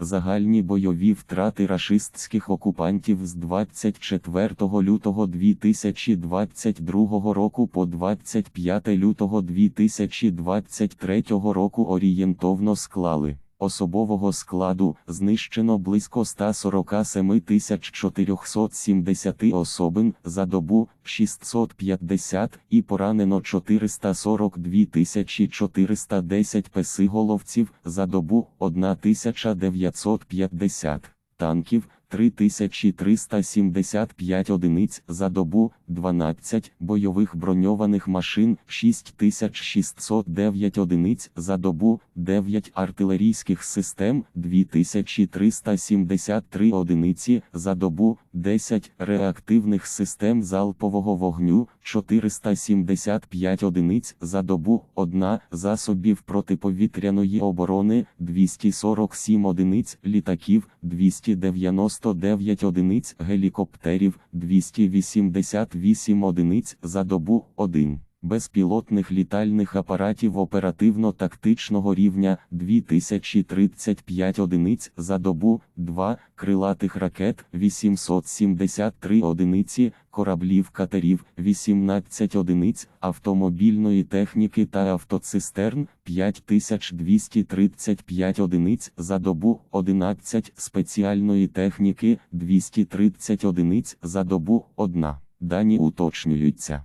Загальні бойові втрати рашистських окупантів з 24 лютого 2022 року по 25 лютого 2023 року орієнтовно склали. Особового складу знищено близько 147 470 особин за добу 650 і поранено 442 410 песиголовців за добу 1950 танків 3375 одиниць за добу, 12 бойових броньованих машин, 6609 одиниць за добу, 9 артилерійських систем, 2373 одиниці за добу, 10 реактивних систем залпового вогню, 475 одиниць за добу, 1 засобів протиповітряної оборони, 247 одиниць літаків, 299 одиниць гелікоптерів, 288 одиниць за добу, 1. Безпілотних літальних апаратів оперативно-тактичного рівня 2035 одиниць за добу, 2 крилатих ракет 873 одиниці, кораблів катерів 18 одиниць, автомобільної техніки та автоцистерн 5235 одиниць за добу, 11 спеціальної техніки 230 одиниць за добу, 1. Дані уточнюються.